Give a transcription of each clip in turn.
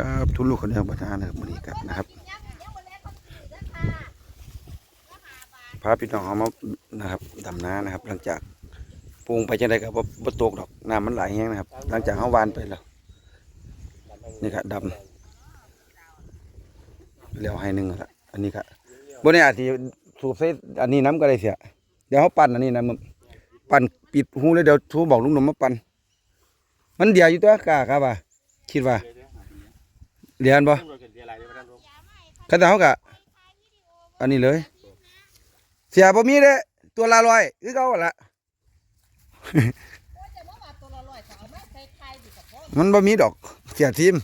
ครับทุลูกคนเดียวประธานนะครับวันนี้กันนะครับพาพี่น้องเอามานะครับดำน้านะครับ หลังจากปรุงไปจังไดกับบ่าตกดอกน้ำมันไหลแห้งนะครับ หลังจากเฮาวานไปแล้วนี่ครับดำแล้วให้หนึ่งละอันนี้ครับบนนี้อาจจะสูบใส่อันนี้น้ำก็ได้เสียเดี๋ยวเขาปั่นอันนี้นะมึงปั่นปิดหูเลยเดี๋ยวทูบอกลุงหนุ่มมาปั่นมันเดียวอยู่ตัวกล้าครับว่าคิดว่า เรียนบ่ข้าแต่เขากะอันนี้เลย เสียบ่มีเด้ตัวละร้อยคือเขาหั่นละมันบ่มีดอก เสียทีม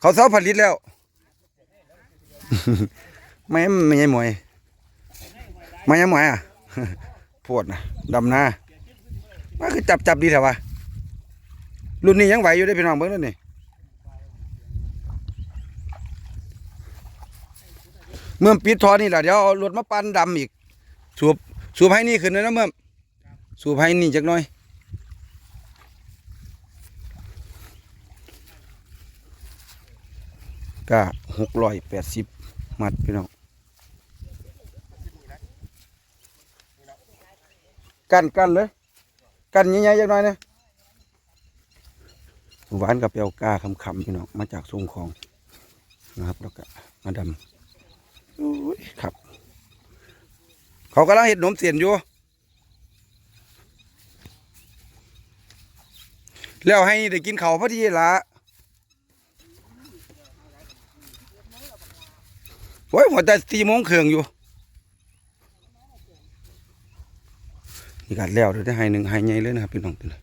เขาเซาผลิตแล้วไม่ไม่ใช่หมวยไม่ใช่หมวยอะปวดนะดำหน้าว่าคือจับจับดีแถววะรุ่นนี้ยังไหวอยู่ได้อพี่น้องเบิ่งแล้วนี่ เมื่อปิดทอนี่แหละเดี๋ยวเอารถมาปั่นดำอีก สูบสูบให้นี่ขึ้นเลยนะเมื่อสูบให้นี่จักหน่อยก็หกร้อยแปดสิบมัดพี่น้องกันกันเลย กันใหญ่ๆจักหน่อยนะหวานกับเปียวกาคำคำๆพี่น้องมาจากทรงของนะครับแล้วก็มาดำ ครับ เขากำลังเห็ดหนมเสียนอยู่ แล้วให้ได้กินเขาพอดีละโอ้ยหัวแต่สี่โมงเครื่องอยู่ นี่กัดแล้วเดี๋ยวได้ให้หนึ่งให้ใหญ่เลยนะครับพี่น้องตัวนี้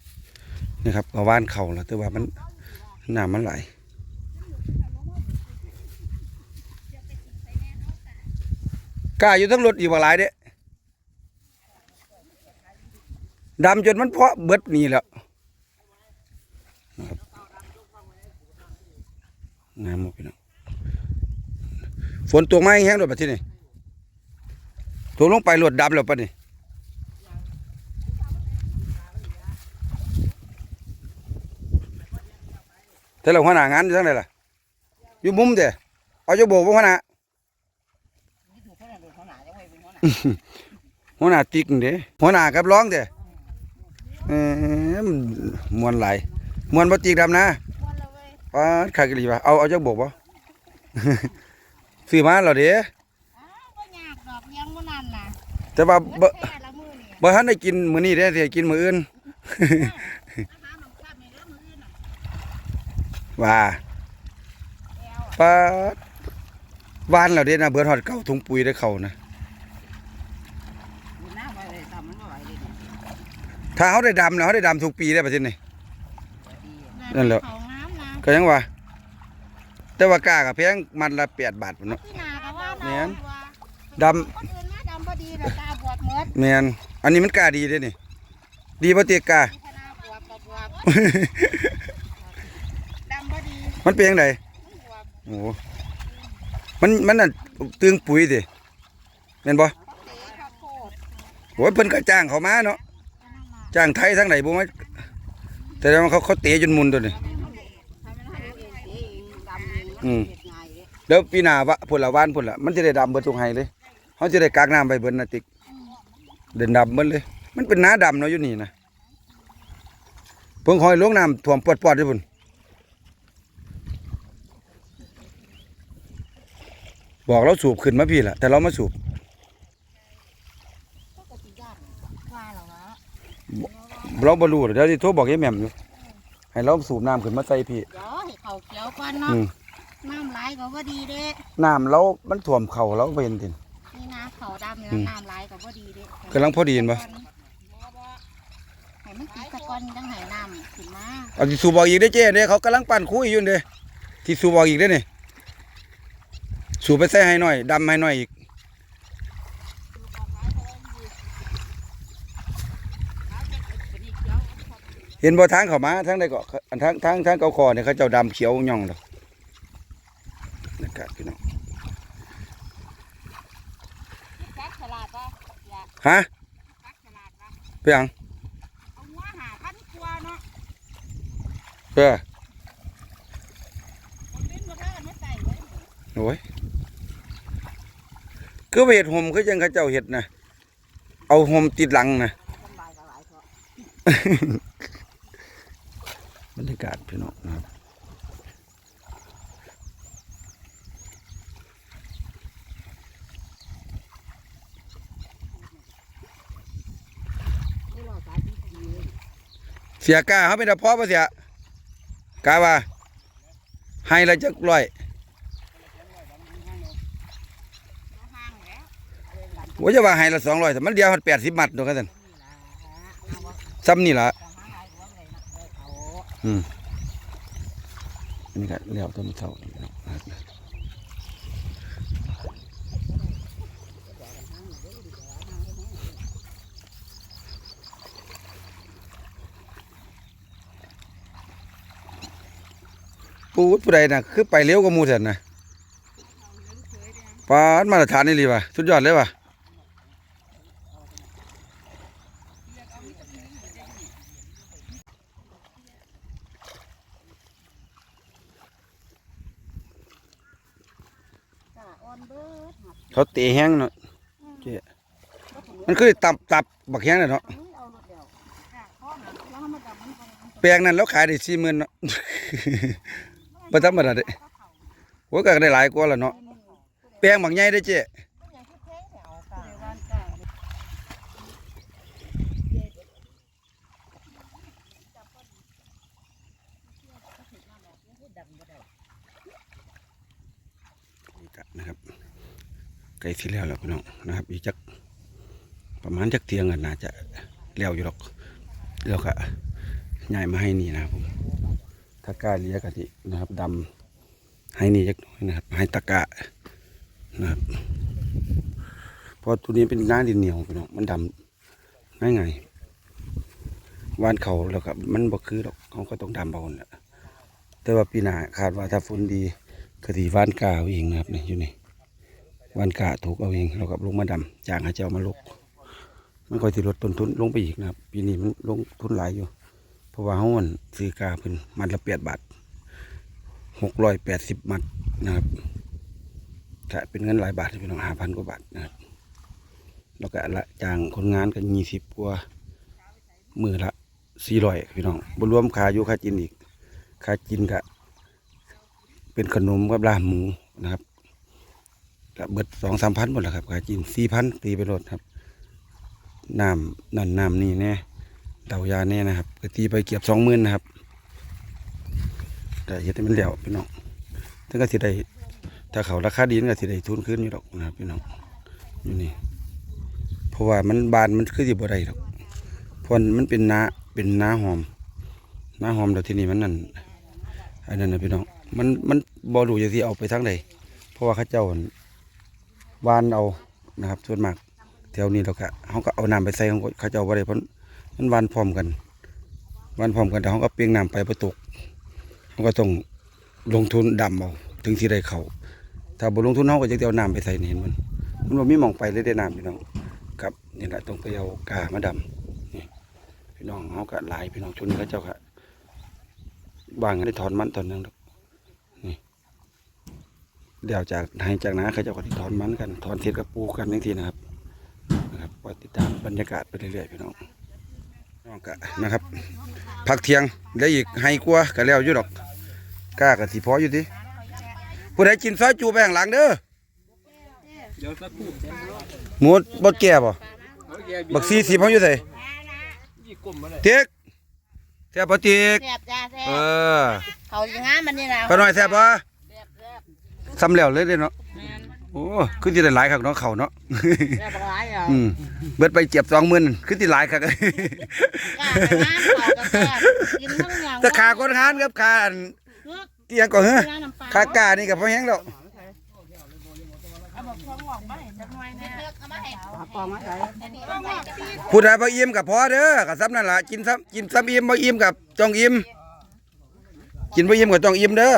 นี่ครับประวานเข่าแล้วแต่ว่ามันน้ำมันไหล กล้าอยู่ทั้งรถอีกหลายเด้ดำจนมันเพาะเบิดนี่แล้วน้ำหมดพี่น้องฝนตกมาแห้งๆด้วยปะที่นี่ตกลงไปหลวดดำแล้วปะนี่แต่เราหัวหน้างานอยู่ทั้งไหนล่ะอยู่มุมเด้เอาจะโบกบ่หัวหน้า หัวหน้าติ๊กนี่เด้หัวหน้ากับร้องเด้เอ้มนมวนไหลายมวนบ่ติ๊กดำนะป้าดขายกะหรี่ป่ะเอาเอาจะโบกบ่ซื้อมาแล้วเด้อ้าวบ่ยากดอกยังบ่นั่นน่ะแต่ว่าบ่แค่ละมื้อนี่บ่ทันได้กินมื้อนี้เด้สิให้กินมื้ออื่นอาหารของข้ามีเด้อมื้ออื่นน่ะว่าแก้วอะปาดหวานแล้วเด้นะเบิดฮอดเก่าถุงปุ๋ยได้เข้านะ อยู่หน้าไว้เลยทำมันบ่ไหวเลยนี่ ถ้าเฮาได้ดำแล้วเฮาได้ดำทุกปีได้ประเทศนี้นั่นแหละเขางามนะก็ยังว่า แต่ว่ากล้าก็แพงมัดละ8บาทพุ่นเนาะ ที่นาก็ว่าแม่นดดำคนอื่นมาดำบ่ดีแต่ตาบวดหมดแม่นอันนี้มันกล้าดีเด้นี่ ดีบ่เตียกล้าที่คณะบวบก็บวบดำบ่ดีมันเป็นจังไดมันบวบโอ้โหมันมันน่ะตึงปุ๋ยติแม่นบ่ เตะข้าวโพดโอ้ยเพิ่นก็จ้างเขามาเนาะอันนั้นน่ะ จ้างไทยทั้งไหนบ่มาแต่ว่าเขาเขาเตะจนมุนตัวนี่ทำมันหาเองเองดำเองอืมแล้วปีหน้าวะพุ่นละวานพุ่นละมันจะได้ดำเบิดทุกไห้เลยเขาจะได้กากน้ำไปเบิดนะติกเดินดำเบิดเลย มันเป็นน้าดำเนาะอยู่นี่นะเพิ่งคอยลงน้ำท่วมปอดๆด้วยพุ่นบอกเราสูบขึ้นมาพี่ละแต่เรามาสูบ ก็ก็สิย่านว่าแล้วนะ เราบรรู้เดี๋ยวที่โทรบอกยายแหม่มอยู่ให้เราสูบน้ำขึ้นมาใส่พี่เดี๋ยวให้เขาเขียวก่อนเนาะอืมน้ำไหลก็บ่ดีเด้น้ำเรามันท่วมเข่าเราไปเห็นติน นี่น้ำเขาดำเนี่ยอืมน้ำไหลก็บ่ดีเด้กำลังพอดีเห็นปะ ให้มันติดตะกอนจังให้น้ำขึ้นมาเอาที่สูบบอกอีกได้อเจ้เด้เขากำลังปั่นคุยอยู่เด้ที่สูบบอกอีกได้อนี่สูบไปใส่ให้หน่อยดำให้หน่อยอีก เห็นบ่ทางเขามาทางใดก็อันทางทางทางเกาคอเนี่ยเขาเจ้าดำเขียวย่องดอกนะครับพี่น้องกักฉลาดปะอย่าฮะกักฉลาดปะไปยังเอาหัวหาพันกว่าเนาะเออโอ้ยคือไปเห็ดห่มคือจังเขาเจ้าเห็ดนะเอาห่มติดหลังนะส บรรยากาศพี่น้องนะครับเสียกาเขาเป็นตาพ่อปะเสียกาว่าให้ละจักร้อยว่าจะว่าให้ละสองร้อยแต่มันเดียวหัดแปดสิบมัดตัวกันสันซ้ำนี่ละ อืมอันนี้ก็เลี้ยวต้นเสาพี่น้องนะปูดผู้ใดนะคือไปเร็วกว่าหมูเสันนะปานมาตรฐานนี่ลีว่ะสุดยอดเลยว่ะ จ้าออน เบิร์ดหักเขาเตะแห้งเนาะเจ๊มันคือตับตับบักแห้งน่ะเนาะนี่เอารถเดียวจ้าข้อหนังแล้วมันดำมันมันแปลงนั้นแล้วขายได้สี่หมื่นเนาะบ่ธรรมดาเด้โอ้ก็ได้หลายกว่าแล้วเนาะแปลงบักใหญ่ได้อเจ๊ อย่างที่แท้แถวค่ะวันจ้า นี่ก็นะครับ ไก่สิแล้วแล้วพี่น้องนะครับ อีกจักประมาณจักเตียงกันน่าจะแล้วอยู่หรอกแล้วก็ย้ายมาให้นี่นะครับผมตะกร้าเลี้ยกะทินะครับดำให้นี่จักหน่อยนะครับ ให้ตะกร้านะครับพราะตัวนี้เป็นน้าดินเหนียวพี่น้องมันดำง่ายไงวานเขาแล้วก็มันบ่คือหรอกเขาก็ต้องดำเบาแหละแต่ว่าปีหน้าคาดว่าถ้าฝนดีกะทิว่านกาเอาเองนะครับนี่อยู่นี่ วานกาถูกเอาเองเรากับลงมาดำจ้างห้เจ้ามาลกมันค่อยสิลดต้นทุนลงไปอีกนะครับ ปีนี้มันลงทุนหลายอยู่ เพราะว่าเฮามันซื้อกาเพิ่นมัดละแปดบาทหกร้อยแปดสิบมัดนะครับถ้าเป็นเงินหลายบาทพี่น้องห้าพันกว่าบาทนะครับแล้วก็ละจ้างคนงานก็ยี่สิบกว่ามือละสี่ร้อยพี่น้องบรวมค่าอยู่ค่ากินอีกค่ากินก็เป็นขนมกับลาบหมูนะครับ กับเบิดสองสามพันหมดแล้วครับขายจีนสี่พันตีไปรถครับน้ำนั่นน้ำนี่แน่เดายาแน่นะครับก็ตีไปเกือบสองหมื่นนะครับแต่เฮ็ดให้มันแล้วพี่น้องถ้าก็สิได้ถ้าเขาราคาดีนก็สิได้ทุนขึ้นอยู่ดอกนะครับพี่น้องอยู่นี่เพราะว่ามันบานมันคือสิบ่ได้ดอกเพราะมันเป็นนาเป็นนาหอมนาหอมแล้วที่นี่มันนั่นอันนั้นนะพี่น้องมันมันบ่รู้จะสิเอาไปทางใดเพราะว่าเขาเจ้า วานเอานะครับส่วนมากแถวนี้เราก็เขาก็เอาน้ำไปใส่ของเขาเจ้าบ่ได้เพราะมันวานพร้อมกันวานพร้อมกันแต่เขาก็เปียงน้ำไปประตกเขาก็ต้องลงทุนดำเอาถึงที่ได้เขาถ้าบ่ลงทุนเขาก็จะเอาน้ำไปใส่นี่เห็นมันมันบ่มีมองไปเลยได้น้ำพี่น้องครับนี่แหละต้องไปเอากามาดำนี่พี่น้องเขาก็หลายพี่น้องชุนเขาเจ้าก็บางก็ได้ถอนมันตอนนึง เดี๋ยวจากให้จากนาเขาเจะก็ได้ถอนมันกันถอนเศษกับปูกันทั้งทีนะครับนะครับก็ติดตามบรรยากาศไปเรื่อยๆพี่น้องน้องกะนะครับพักเที่ยงแล้วอีกให้กลัวก็แล้วอยู่ดอกกล้ากับสีพออยู่ดิผู้ใดกินซอยจูไปข้างหลังเด้อเดี๋ยวสักครู่หมูบดแก่บ่บักซีสีพออยู่ไสยี่กลมมาเลยเติ๊กแซ่บบ่เติ๊กแซ่บจ้าแซ่เอบอเขาอย่างงั้นมันนี่นะป้าน้อยแซ่บบ่แซ่บแซ่บ ซ้ำแล้วเลยเด้อเนาะแม่นโอ้คือจะได้หลายคักเนาะเขาเนาะแซ่บหลายอะอืมเบิดไปเจ็บสองหมื่นคือที่หลายคักกล้าไปงานเขาก็แซ่บกินทั้งอย่างแต่ขาคนค้านครับขาอันเตียงก็เฮ้อน้ำปลาขากานี่กับพ่อแห้งแล้วเอาบอกพวงออกมาให้จักหน่อยแน่เอามาให้ปอมาใส่พวงออกปีผู้ใดบ่อิ่มกับพอเด้อกับซ้ำนั่นล่ะกินซ้ำกินซ้ำอิ่มบ่อิ่มกับจ้องอิ่มกินบ่อิ่มกับจ้องอิ่มเด้อ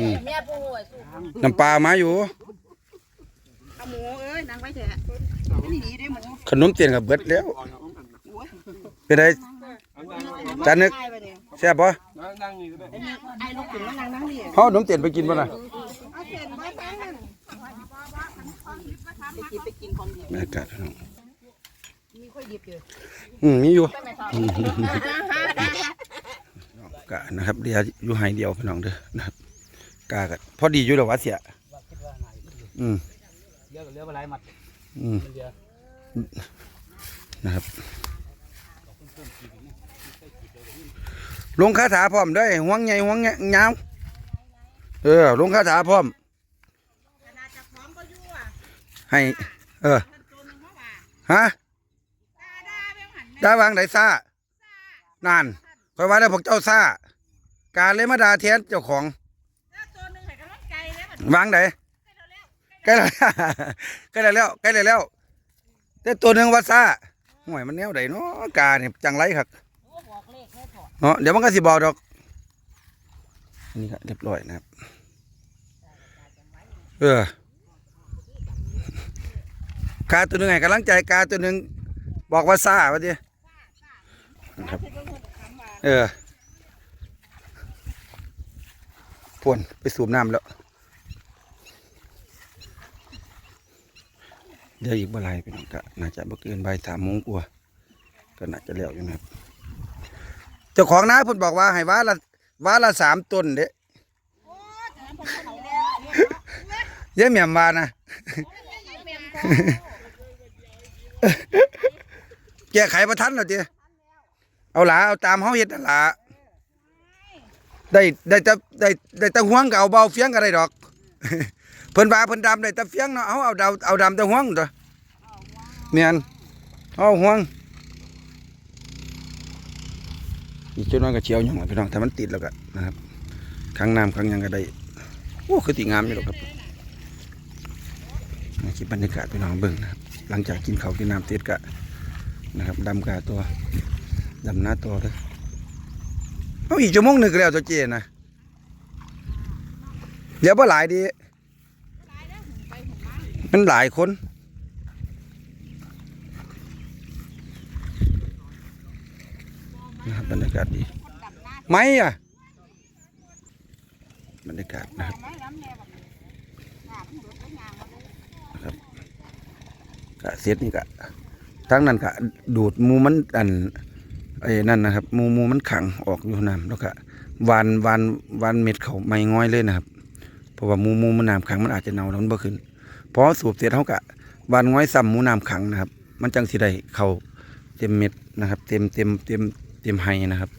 นี่น้ำปลามาอยู่ เอาหมูเอ้ยนางไว้เถอะไม่ดีด้วยหมูขนมเตียนกับเบิดแล้วเป็นไรจานนึกไแซ่บป้ลูกถึานเขาขนมเตียนไปกินปะล่ะเไม่กิดนมีอยู่กะนะครับเดียวอยู่หายเดียวพี่น้องเด้อนะครับ กะกะพอดีอยู่แล้วะเสียอืมเลี้ยวกับเลี้ยวไปไรมัดอืมมันเดียวนะครับลงคาถาพร้อมด้วยห่วงใหญ่ห่วงยาเออลงคาถาพร้อมให้เออฮะดาเบี้ยหันแม่ได้วางไดซ่านั่นคอยว่าได้พวกเจ้าซ่ากาเลยมาดาแทนเจ้าของ วมันวางไดใกล้แล้วใกล้แล้วใกล้แล้วแต่ตัวหนึ่งว่าซ่าห่วยมันแนวใดเนาะกาเนี่ยจังไรครับบอกเลขให้พอเนาะเดี๋ยวมันก็สิบอกดอกอันนี้ก็เรียบร้อยนะครับ เออกาตัวหนึ่งให้กำลังใจกาตัวหนึ่งบอกว่าซ่าว่าดินะครับเออพวนไปสูบน้ำแล้ว เดี๋ยวอีกเมื่อไรเป็นก็น่าจะบ่เกินบ่ายสามโมงกว่าก็น่าจะแล้วอยู่นะครับเจ้าของนาเพิ่นบอกว่าให้ว้าละว้าละสามต้นเด้โอ้แต่นั้นพอเขาแล้วเย้แหม่มว่านะแก้ไขประทันแล้วจีเอาหลาเอาตามเฮาเฮ็ดนั่นล่ะได้ได้แต่ได้ได้แต่ห่วงก็เอาเบาเฟียงก็ได้ดอก เพิ่นว่าเพิ่นดำได้ต่เฟียงเนาะเอาเอาดาวเอาดำแต่ห่วงตัวเมียนเอาห่วงอีกจุดนั้นก็เชียวยังพี่น้องถ้ามันติดแล้วก็นะครับครั้งน้ำครั้งยังก็ได้โอ้คือติงามอยู่หรอกครับนี่คลิปบรรยากาศพี่น้องเบิ่งนะครับหลังจากกินเขากินน้ำติดกะนะครับดำกาตัวดำหน้าตัวเลยเอาอีกชั่วโมงหนึ่งก็แล้วตัวเจนะเดี๋ยวบ่หลายดี มันหลายคน นะครับบรรยากาศดีไหมอะ บรรยากาศนะครับน่แบบนี้หามันหลุดไปงานมาเลยกะเสียดนี่กะทั้งนั้นกะดูดมูมันอันไอ้นั่นนะครับ มูมูมันขังออกอยู่น้ำแล้วก็วานวานวานเม็ดเขาไม่ง้อยเลยนะครับ เพราะว่ามูมูมันน้ำขังมันอาจจะเน่าแล้วมันบ่ขึ้น อสูบเสร็จเขากะวานง้อยซ้ำหมูน้ำขังนะครับ มันจังสิได้เขาเต็มเม็ดนะครับ เต็มเต็มเต็มเต็มไฮนะครับ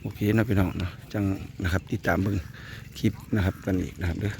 โอเคนะพี่น้องเนาะจังนะครับติดตามเบิ่งคลิปนะครับกันอีกนะครับเด้อ